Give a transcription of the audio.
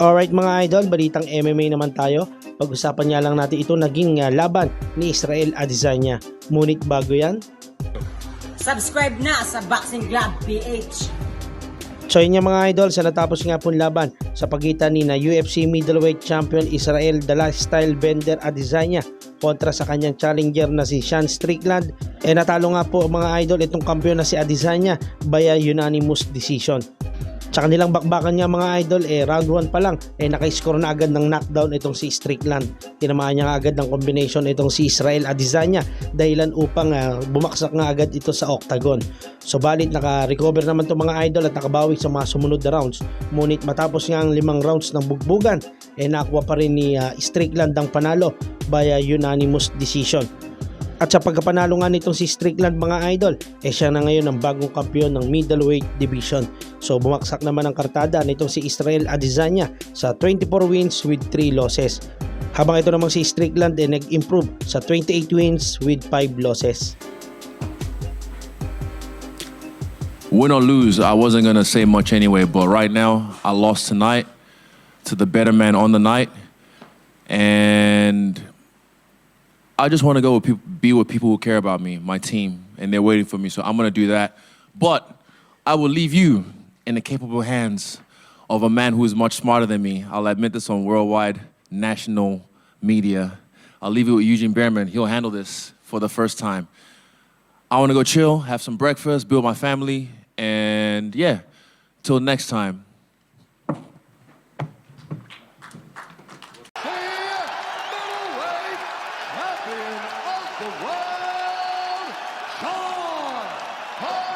Alright mga idol, balitang MMA naman tayo. Pag-usapan nga lang natin ito naging laban ni Israel Adesanya. Ngunit bago yan, Subscribe na sa Boxing Club PH. So yun mga idol, sa natapos nga pong laban sa pagitan ni na UFC middleweight champion Israel The Lifestyle Bender Adesanya kontra sa kanyang challenger na si Sean Strickland. Eh natalo nga po mga idol itong kampiyon na si Adesanya via unanimous decision. Sa kanilang bakbakan nga mga idol, eh round 1 pa lang, eh naka-score na agad ng knockdown itong si Strickland. Tinamaan niya agad ng combination itong si Israel Adesanya dahilan upang ah, bumaksak nga agad ito sa octagon. So balit naka-recover naman itong mga idol at nakabawi sa mga sumunod na rounds. Ngunit matapos nga ang limang rounds ng bugbugan, eh nakuha pa rin ni ah, Strickland ang panalo via unanimous decision. At sa pagkapanalo nga nitong si Strickland mga idol, eh siya na ngayon ang bagong kampiyon ng middleweight division. So bumaksak naman ang kartada nitong si Israel Adesanya sa 24 wins with 3 losses. Habang ito namang si Strickland eh nag-improve sa 28 wins with 5 losses. Win or lose, I wasn't gonna say much anyway, but right now I lost tonight to the better man on the night, and I just want to go with be with people who care about me, my team, and they're waiting for me. So I'm gonna do that. But I will leave you in the capable hands of a man who is much smarter than me. I'll admit this on worldwide national media. I'll leave it with Eugene Behrman. He'll handle this for the first time. I want to go chill, have some breakfast, build my family, and yeah, till next time. the world, Sean